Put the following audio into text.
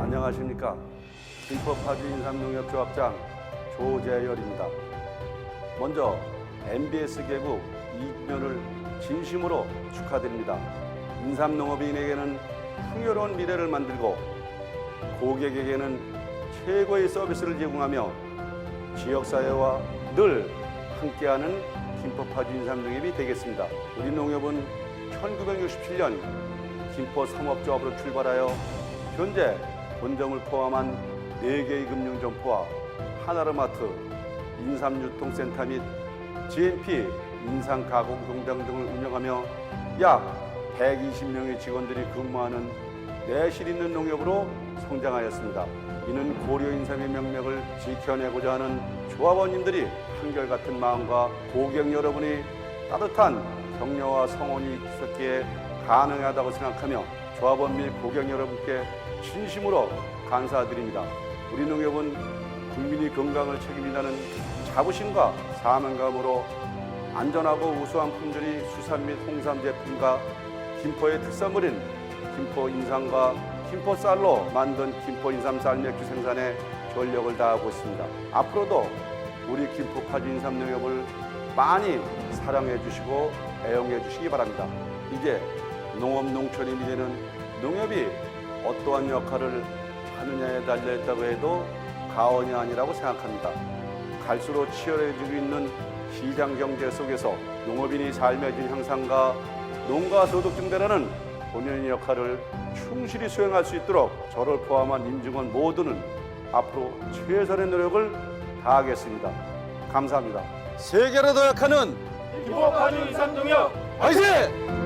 안녕하십니까. 김포파주 인삼농협 조합장 조재열입니다. 먼저 MBS 개국 2주년을 진심으로 축하드립니다. 인삼농업인에게는 풍요로운 미래를 만들고 고객에게는 최고의 서비스를 제공하며 지역사회와 늘 함께하는 김포파주 인삼농협이 되겠습니다. 우리 농협은 1967년 김포 상업조합으로 출발하여 현재 본점을 포함한 4개의 금융점포와 하나르마트, 인삼유통센터 및 GNP 인삼가공 공장 등을 운영하며 약 120명의 직원들이 근무하는 내실 있는 농협으로 성장하였습니다. 이는 고려 인삼의 명맥을 지켜내고자 하는 조합원님들이 한결같은 마음과 고객 여러분이 따뜻한 격려와 성원이 있었기에 가능하다고 생각하며 조합원 및 고객 여러분께 진심으로 감사드립니다. 우리 농협은 국민이 건강을 책임진다는 자부심과 사명감으로 안전하고 우수한 품질의 수산 및 홍삼 제품과 김포의 특산물인 김포 인삼과 김포 쌀로 만든 김포 인삼 쌀 맥주 생산에 전력을 다하고 있습니다. 앞으로도 우리 김포 파주 인삼 농협을 많이 사랑해 주시고 애용해 주시기 바랍니다. 이제 농업 농촌이 되는 농협이 어떠한 역할을 하느냐에 달려 있다고 해도 가언이 아니라고 생각합니다. 갈수록 치열해지고 있는 시장 경제 속에서 농업인이 삶의 질 향상과 농가 소득 증대라는 본연의 역할을 충실히 수행할 수 있도록 저를 포함한 임직원 모두는 앞으로 최선의 노력을 다하겠습니다. 감사합니다. 세계로 도약하는 김포 파주 인삼농협 화이팅!